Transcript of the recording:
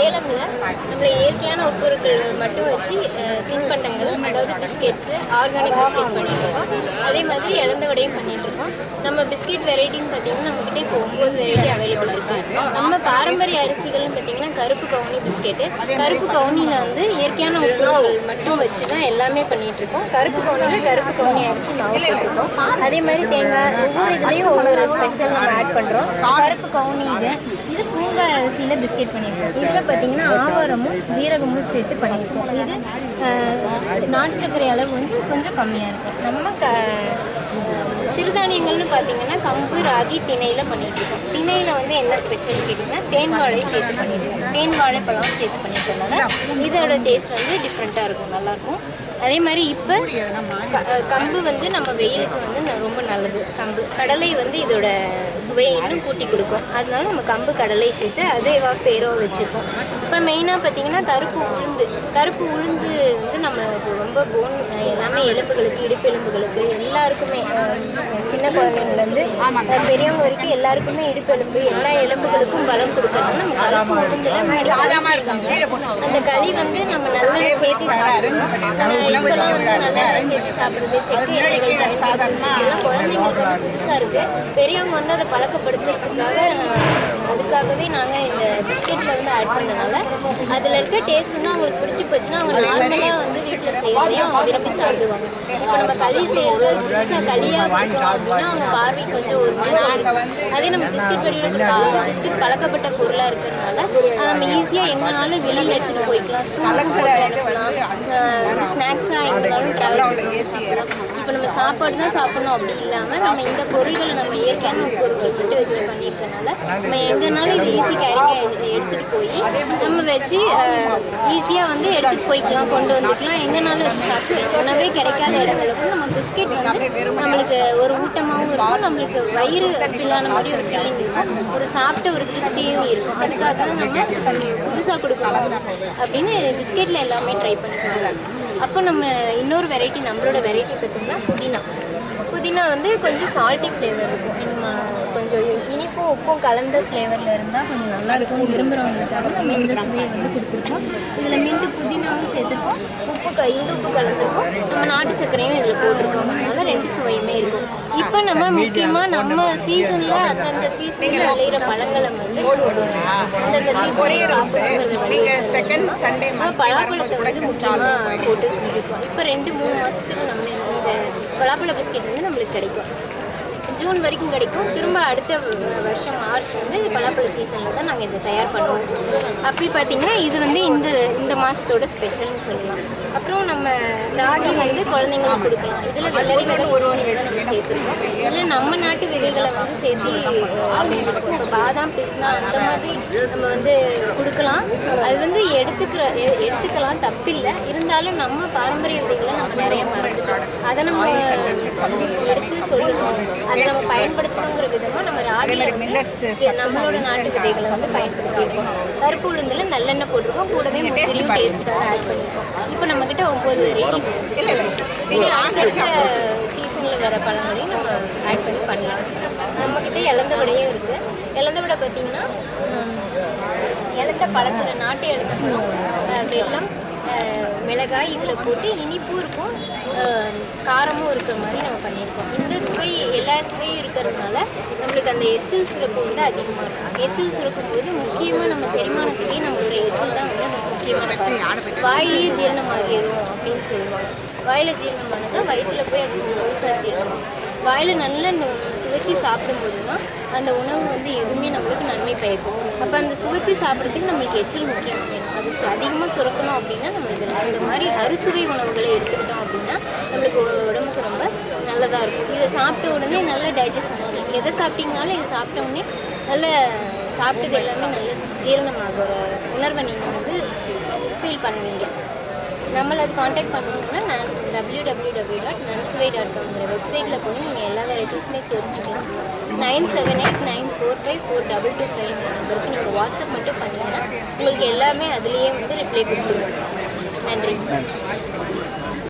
சேலமில் நம்மள இயற்கையான உட்பொருட்கள் மட்டும் வச்சு தின்பண்டங்கள் அதாவது பிஸ்கெட்ஸு ஆர்கானிக் பிஸ்கெட்ஸ் பண்ணிட்டு இருக்கோம் அதே மாதிரி இழந்த வடையும் பண்ணிட்டு இருக்கோம் நம்ம பிஸ்கெட் வெரைட்டின்னு பார்த்தீங்கன்னா நம்மக்கிட்ட இப்போ ஒம்பது வெரைட்டி அவைலபிள் இருக்கு. நம்ம பாரம்பரிய அரிசிகள்னு பார்த்தீங்கன்னா கருப்பு கவுனி பிஸ்கெட்டு கருப்பு கவுனியில் வந்து இயற்கையான உட்பொருட்கள் மட்டும் வச்சு தான் எல்லாமே பண்ணிட்டு இருக்கோம் கருப்பு கவுனியில் கருப்பு கவுனி அரிசி மாவு போட்டிருக்கோம். அதே மாதிரி தேங்காய் ஒவ்வொரு இதுலேயும் ஒவ்வொரு ஸ்பெஷல் நம்ம ஆட் பண்ணுறோம் கருப்பு கவுனி இது இது பூங்கார் அரிசியில் பிஸ்கெட் பண்ணியிருக்கோம் இதில் பார்த்தீங்கன்னா ஆவாரமும் ஜீரகமும் சேர்த்து பண்ணியிருக்கோம் இது அஹ், நாட்டு சர்க்கரை அளவு வந்து கொஞ்சம் கம்மியாக இருக்கும். நம்ம க சிறுதானியங்கள்னு பார்த்தீங்கன்னா கம்பு ராகி திணையில் பண்ணிட்டு இருக்கோம் திணையில் வந்து என்ன ஸ்பெஷல் கேட்டிங்கன்னா தேன் வாழை சேர்த்து பண்ணியிருக்கோம் தேன் வாழைப்பழம் சேர்த்து பண்ணியிருக்கனால இதோட டேஸ்ட் வந்து டிஃப்ரெண்ட்டாக இருக்கும். நல்லாயிருக்கும் அதே மாதிரி இப்போ கம்பு வந்து நம்ம வெயிலுக்கு வந்து ரொம்ப நல்லது. கம்பு கடலை வந்து இதோட சுவையை இன்னும் கூட்டி கொடுக்கும். அதனால நம்ம கம்பு கடலை சேர்த்து அதேவா பேரோ வச்சுருக்கோம் இப்போ மெயினாக பார்த்தீங்கன்னா கருப்பு உளுந்து. கருப்பு உளுந்து வந்து நம்ம ரொம்ப போன் எல்லாமே எலும்புகளுக்கு இடுப்பு எலும்புகளுக்கு எல்லாருக்குமே சின்ன குழந்தைங்கள்லேருந்து பெரியவங்க வரைக்கும் எல்லாருக்குமே இடுப்பு எலும்பு எல்லா எலும்புகளுக்கும் பலம் கொடுக்கறதுனால நம்ம கருப்பு உளுந்துல. அந்த களி வந்து நம்ம நல்லா சேர்த்து சாப்பிடணும் ஆனா இப்பெல்லாம் வந்து நல்லா சேர்த்து சாப்பிடுறது செக்கு எண்ணெய்கள் இதெல்லாம் குழந்தைங்களுக்கு வந்து புதுசாக இருக்குது பெரியவங்க வந்து அதை பழக்கப்படுத்துறதுக்காக அதுக்காகவே நாங்கள் இந்த பிஸ்கெட்டில் வந்து ஆட் பண்ணனால அதில் இருக்க டேஸ்ட் வந்து அவங்களுக்கு பிடிச்சி போச்சுன்னா அவங்க நார்மலாக வந்து வீட்டில் செய்யறதையும் அவங்க விரும்பி சாப்பிடுவாங்க. இப்போ நம்ம களி செய்யறது புதுசாக களியாக கொடுக்குறோம் அப்படின்னா அவங்க பார்வை கொஞ்சம் ஒரு மாதிரி. அதே நம்ம பிஸ்கெட் வடிவில் பிஸ்கெட் பழக்கப்பட்ட பொருளாக இருக்கிறதுனால அதை நம்ம ஈஸியாக எங்கேனாலும் வெளியில் எடுத்துகிட்டு போய்க்கலாம். ஸ்கூலுக்கு போட்டு அனுப்பலாம் ஸ்நாக்ஸாக ட்ராவல் இப்போ நம்ம சாப்பாடு தான் சாப்பிடணும் அப்படி இல்லாமல் நம்ம இந்த பொருள்களை நம்ம இயற்கையான பொருட்கள் மட்டும் வச்சு பண்ணியிருக்கனால நம்ம எங்கேனாலும் இது ஈஸி கேரிங்காக எடுத்துகிட்டு போய் நம்ம வச்சு ஈஸியாக வந்து எடுத்துகிட்டு போய்க்கலாம் கொண்டு வந்துக்கலாம். எங்கேனாலும் வச்சு சாப்பிடலாம். உணவே கிடைக்காத இடங்களுக்கும் நம்ம பிஸ்கெட் வந்து நம்மளுக்கு ஒரு ஊட்டமாகவும் இருக்கும். நம்மளுக்கு வயிறு ஃபில்லான மாதிரி ஒரு ஃபீலிங் இருக்கும். ஒரு சாப்பிட்ட ஒரு திருப்தியும் இருக்கும். அதுக்காக தான் நம்ம புதுசாக கொடுக்கணும் அப்படின்னு பிஸ்கெட்டில் எல்லாமே ட்ரை பண்ணுறாங்க அப்போ நம்ம இன்னொரு வெரைட்டி நம்மளோட வெரைட்டி பார்த்தீங்கன்னா புதினா. புதினா வந்து கொஞ்சம் சால்ட்டி ஃப்ளேவர் இருக்கும். கொஞ்சம் இனிப்பும் உப்பும் கலந்த ஃப்ளேவரில் இருந்தால் கொஞ்சம் நல்லா இருக்கும். விரும்புகிறவங்களுக்காக நம்ம இந்த சுவையை வந்து கொடுத்துருக்கோம். இதில் மின்ட்டு புதினாவும் சேர்த்துருக்கோம். உப்பு க இந்து உப்பு கலந்துருக்கோம். நம்ம நாட்டு சர்க்கரையும் இதில் போட்டிருக்கோம். அதனால ரெண்டு சுவையுமே இருக்கும். இப்போ நம்ம முக்கியமாக நம்ம சீசனில் அந்தந்த சீசனில் விளையிற பழங்களை வந்து அந்தந்த நம்ம பலாப்பழத்தை வந்து முக்கியமாக போட்டு செஞ்சுருக்கோம் இப்போ ரெண்டு மூணு மாதத்துக்கு நம்ம இந்த பலாப்பழ பிஸ்கெட் வந்து நம்மளுக்கு கிடைக்கும். ஜூன் வரைக்கும் கிடைக்கும். திரும்ப அடுத்த வருஷம் மார்ச் வந்து பலாப்பழ சீசனில் தான் நாங்கள் இதை தயார் பண்ணுவோம். அப்படி பார்த்தீங்கன்னா இது வந்து இந்த இந்த மாதத்தோட ஸ்பெஷல்னு சொல்லலாம். அப்புறம் நம்ம ராகி வந்து குழந்தைங்களுக்கு கொடுக்கலாம். இதில் வெள்ளரி விதை ஒரு விதை நம்ம சேர்த்துருக்கோம். இதில் நம்ம நாட்டு விதைகளை வந்து சேர்த்து செஞ்சுருக்கோம். இப்போ பாதாம் பிஸ்னா அந்த மாதிரி நம்ம வந்து கொடுக்கலாம். அது வந்து எடுத்துக்கிற எடுத்துக்கலாம் தப்பில்லை. இருந்தாலும் நம்ம பாரம்பரிய விதைகளை நம்ம நிறைய மறந்துட்டோம். அதை நம்ம எடுத்து சொல்லணும். அதை நம்ம பயன்படுத்தணுங்கிற விதமாக நம்ம வந்து நம்மளோட நாட்டு விதைகளை வந்து பயன்படுத்தியிருக்கோம். கருப்பு உளுந்துல நல்லெண்ணெய் போட்டிருக்கோம். கூடவே முந்திரியும் டேஸ்ட்டுக்காக ஆட் பண்ணியிருக்கோம். இப்போ நம்மக்கிட்ட ஒம்பது வெரைட்டி இனி அடுத்த வர பழங்களையும் நம்ம ஆட் பண்ணி பண்ணலாம். நம்மக்கிட்ட இழந்த விடையும் இருக்குது இழந்த விடை பார்த்தீங்கன்னா இழந்த பழத்தில் நாட்டு இழந்த பழம் அஹ், மிளகாய் இதில் போட்டு இனிப்பும் இருக்கும் காரமும் இருக்கிற மாதிரி நம்ம பண்ணியிருக்கோம். இந்த சுவை எல்லா சுவையும் இருக்கிறதுனால நம்மளுக்கு அந்த எச்சில் சுரப்பு வந்து அதிகமாக இருக்கும். எச்சில் சுரக்கும் போது முக்கியமாக நம்ம செரிமானத்துக்கே நம்மளோட எச்சில் தான் வந்து முக்கியமான. வாயிலேயே ஜீரணமாகிடும் அப்படின்னு சொல்லுவாங்க. வாயில் ஜீரணமானது வயிற்றுல போய் அது முழுசாக ஜீரணம். வாயில் நல்லா நு- சுவைச்சு சாப்பிடும்போது தான் அந்த உணவு வந்து எதுவுமே நம்மளுக்கு நன்மை பயக்கும். அப்போ அந்த சுவைச்சு சாப்பிட்றதுக்கு நம்மளுக்கு எச்சில் முக்கியமாக வேணும். அது அதிகமாக சுரக்கணும் அப்படின்னா நம்ம இதில் இந்த மாதிரி அறுசுவை உணவுகளை எடுத்துக்கிட்டோம் அப்படின்னா நம்மளுக்கு உடம்புக்கு ரொம்ப நல்லதாக இருக்கும். இதை சாப்பிட்ட உடனே நல்ல டைஜஷன் ஆகும் எதை சாப்பிட்டீங்கனாலும் இதை சாப்பிட்ட உடனே நல்ல சாப்பிட்டது எல்லாமே நல்ல ஜீரணமாகிற உணர்வை நீங்கள் வந்து ஃபீல் பண்ணுவீங்க நம்மளை அது காண்டாக்ட் பண்ணணும்னா நான் W W W dot Nansuvai dot காம்ங்கிற வெப்சைட்டில் போய் நீங்கள் எல்லா வெரைட்டிஸுமே தெரிஞ்சுக்கலாம். Nine seven eight nine four five four double two ஃபைவ்ங்கிற நம்பருக்கு நீங்கள் வாட்ஸ்அப் மட்டும் பண்ணிங்கன்னா உங்களுக்கு எல்லாமே அதுலேயே வந்து ரிப்ளை கொடுத்துருவோம் நன்றி.